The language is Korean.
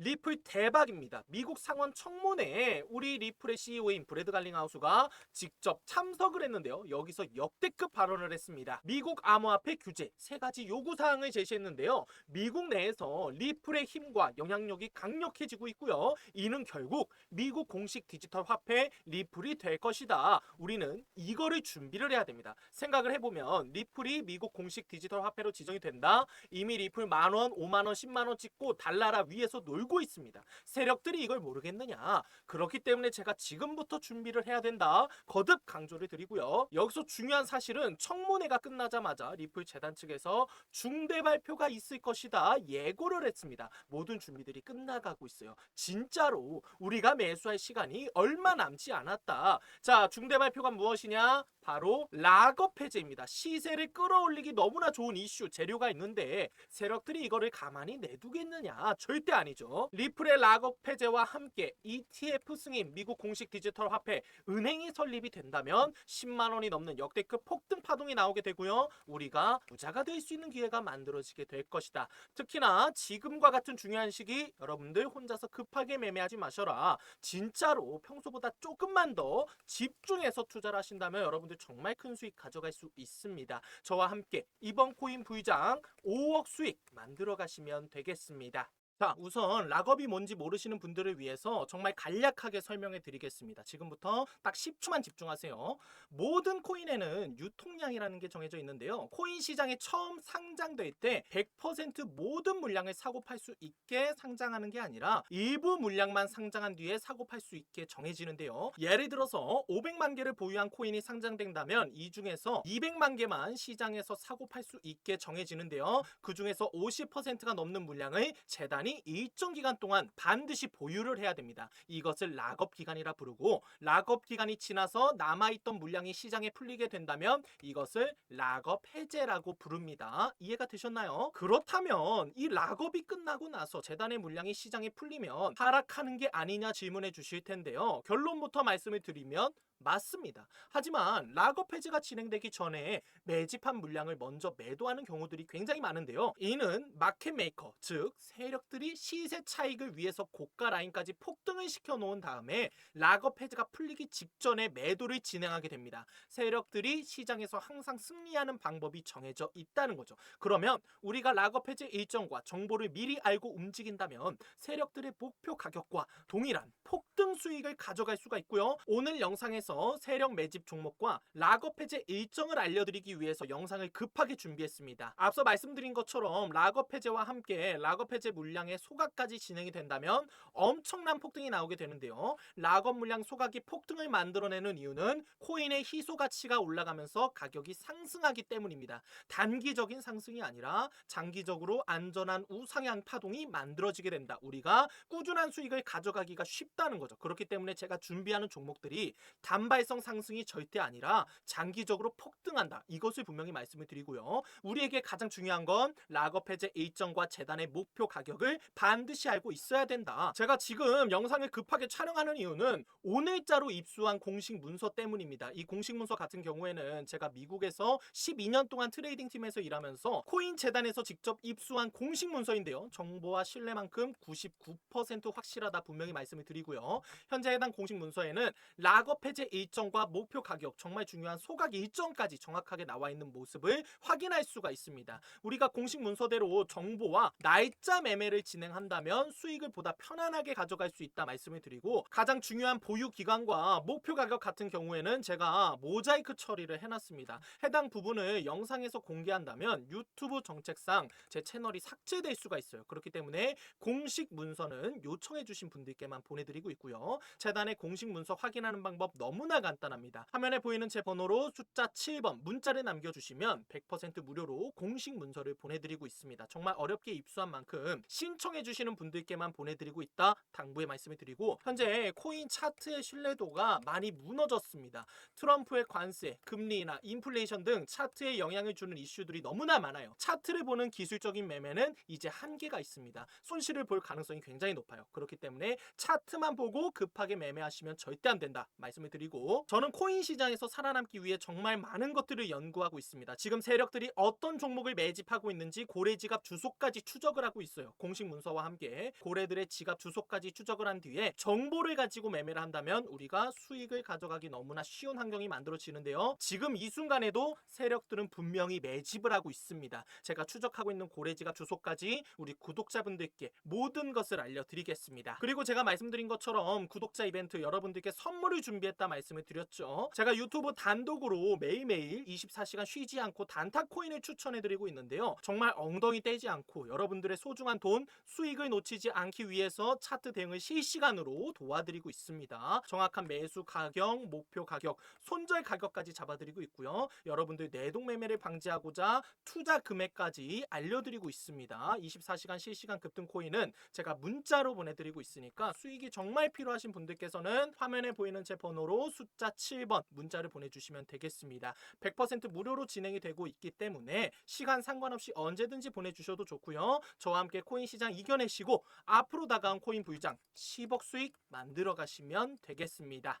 리플 대박입니다. 미국 상원 청문회에 우리 리플의 CEO인 브래드 갈링하우스가 직접 참석을 했는데요. 여기서 역대급 발언을 했습니다. 미국 암호화폐 규제 세 가지 요구 사항을 제시했는데요. 미국 내에서 리플의 힘과 영향력이 강력해지고 있고요. 이는 결국 미국 공식 디지털 화폐 리플이 될 것이다. 우리는 이거를 준비를 해야 됩니다. 생각을 해보면 리플이 미국 공식 디지털 화폐로 지정이 된다. 이미 리플 만 원, 오만 원, 십만 원 찍고 달나라 위에서 놀고 있습니다. 세력들이 이걸 모르겠느냐? 그렇기 때문에 제가 지금부터 준비를 해야 된다. 거듭 강조를 드리고요. 여기서 중요한 사실은 청문회가 끝나자마자 리플 재단 측에서 중대 발표가 있을 것이다. 예고를 했습니다. 모든 준비들이 끝나가고 있어요. 진짜로 우리가 매수할 시간이 얼마 남지 않았다. 자, 중대 발표가 무엇이냐? 바로 락업 해제입니다. 시세를 끌어올리기 너무나 좋은 이슈 재료가 있는데 세력들이 이거를 가만히 내두겠느냐? 절대 아니죠. 리플의 락업 해제와 함께 ETF 승인 미국 공식 디지털 화폐 은행이 설립이 된다면 10만 원이 넘는 역대급 폭등 파동이 나오게 되고요. 우리가 부자가 될 수 있는 기회가 만들어지게 될 것이다. 특히나 지금과 같은 중요한 시기 여러분들 혼자서 급하게 매매하지 마셔라. 진짜로 평소보다 조금만 더 집중해서 투자를 하신다면 여러분들 정말 큰 수익 가져갈 수 있습니다. 저와 함께 이번 코인 부의장 5억 수익 만들어 가시면 되겠습니다. 자, 우선 락업이 뭔지 모르시는 분들을 위해서 정말 간략하게 설명해 드리겠습니다. 지금부터 딱 10초만 집중하세요. 모든 코인에는 유통량이라는 게 정해져 있는데요. 코인 시장에 처음 상장될 때 100% 모든 물량을 사고 팔 수 있게 상장하는 게 아니라 일부 물량만 상장한 뒤에 사고 팔 수 있게 정해지는데요. 예를 들어서 500만 개를 보유한 코인이 상장된다면 이 중에서 200만 개만 시장에서 사고 팔 수 있게 정해지는데요. 그 중에서 50%가 넘는 물량을 재단이 일정 기간 동안 반드시 보유를 해야 됩니다. 이것을 락업 기간이라 부르고 락업 기간이 지나서 남아있던 물량이 시장에 풀리게 된다면 이것을 락업 해제라고 부릅니다. 이해가 되셨나요? 그렇다면 이 락업이 끝나고 나서 재단의 물량이 시장에 풀리면 하락하는 게 아니냐 질문해 주실 텐데요. 결론부터 말씀을 드리면 맞습니다. 하지만 락업 해제가 진행되기 전에 매집한 물량을 먼저 매도하는 경우들이 굉장히 많은데요. 이는 마켓 메이커, 즉 세력들이 시세 차익을 위해서 고가 라인까지 폭등을 시켜 놓은 다음에 락업 해제가 풀리기 직전에 매도를 진행하게 됩니다. 세력들이 시장에서 항상 승리하는 방법이 정해져 있다는 거죠. 그러면 우리가 락업 해제 일정과 정보를 미리 알고 움직인다면 세력들의 목표 가격과 동일한 폭등 수익을 가져갈 수가 있고요. 오늘 영상에서 세력 매집 종목과 락업 해제 일정을 알려드리기 위해서 영상을 급하게 준비했습니다. 앞서 말씀드린 것처럼 락업 해제와 함께 락업 해제 물량의 소각까지 진행이 된다면 엄청난 폭등이 나오게 되는데요. 락업 물량 소각이 폭등을 만들어내는 이유는 코인의 희소 가치가 올라가면서 가격이 상승하기 때문입니다. 단기적인 상승이 아니라 장기적으로 안전한 우상향 파동이 만들어지게 된다. 우리가 꾸준한 수익을 가져가기가 쉽다는 거죠. 그렇기 때문에 제가 준비하는 종목들이 단발성 상승이 절대 아니라 장기적으로 폭등한다. 이것을 분명히 말씀을 드리고요. 우리에게 가장 중요한 건 락업 해제 일정과 재단의 목표 가격을 반드시 알고 있어야 된다. 제가 지금 영상을 급하게 촬영하는 이유는 오늘자로 입수한 공식 문서 때문입니다. 이 공식 문서 같은 경우에는 제가 미국에서 12년 동안 트레이딩 팀에서 일하면서 코인 재단에서 직접 입수한 공식 문서인데요. 정보와 신뢰만큼 99% 확실하다 분명히 말씀을 드리고요. 현재 해당 공식 문서에는 락업 해제 일정과 목표 가격 정말 중요한 소각 일정까지 정확하게 나와 있는 모습을 확인할 수가 있습니다. 우리가 공식 문서대로 정보와 날짜 매매를 진행한다면 수익을 보다 편안하게 가져갈 수 있다 말씀을 드리고 가장 중요한 보유 기간과 목표 가격 같은 경우에는 제가 모자이크 처리를 해놨습니다. 해당 부분을 영상에서 공개한다면 유튜브 정책상 제 채널이 삭제될 수가 있어요. 그렇기 때문에 공식 문서는 요청해주신 분들께만 보내드리고 있고요. 재단의 공식 문서 확인하는 방법 너무나 간단합니다. 화면에 보이는 제 번호로 숫자 7번 문자를 남겨주시면 100% 무료로 공식 문서를 보내드리고 있습니다. 정말 어렵게 입수한 만큼 신청해 주시는 분들께만 보내드리고 있다 당부의 말씀을 드리고 현재 코인 차트의 신뢰도가 많이 무너졌습니다. 트럼프의 관세, 금리나 인플레이션 등 차트에 영향을 주는 이슈들이 너무나 많아요. 차트를 보는 기술적인 매매는 이제 한계가 있습니다. 손실을 볼 가능성이 굉장히 높아요. 그렇기 때문에 차트만 보고 급하게 매매하시면 절대 안 된다 말씀을 드리고 저는 코인 시장에서 살아남기 위해 정말 많은 것들을 연구하고 있습니다. 지금 세력들이 어떤 종목을 매집하고 있는지 고래 지갑 주소까지 추적을 하고 있어요. 공식 문서와 함께 고래들의 지갑 주소까지 추적을 한 뒤에 정보를 가지고 매매를 한다면 우리가 수익을 가져가기 너무나 쉬운 환경이 만들어지는데요. 지금 이 순간에도 세력들은 분명히 매집을 하고 있습니다. 제가 추적하고 있는 고래 지갑 주소까지 우리 구독자분들께 모든 것을 알려드리겠습니다. 그리고 제가 말씀드린 것처럼 구독자 이벤트 여러분들께 선물을 준비했다 말씀을 드렸죠. 제가 유튜브 단독으로 매일매일 24시간 쉬지 않고 단타 코인을 추천해드리고 있는데요. 정말 엉덩이 떼지 않고 여러분들의 소중한 돈 수익을 놓치지 않기 위해서 차트 대응을 실시간으로 도와드리고 있습니다. 정확한 매수 가격, 목표 가격, 손절 가격까지 잡아드리고 있고요. 여러분들 내동 매매를 방지하고자 투자 금액까지 알려드리고 있습니다. 24시간 실시간 급등 코인은 제가 문자로 보내드리고 있으니까 수익이 정말 필요하신 분들께서는 화면에 보이는 제 번호로 숫자 7번 문자를 보내주시면 되겠습니다. 100% 무료로 진행이 되고 있기 때문에 시간 상관없이 언제든지 보내주셔도 좋고요. 저와 함께 코인 시장 이겨내시고 앞으로 다가온 코인 부유장 10억 수익 만들어 가시면 되겠습니다.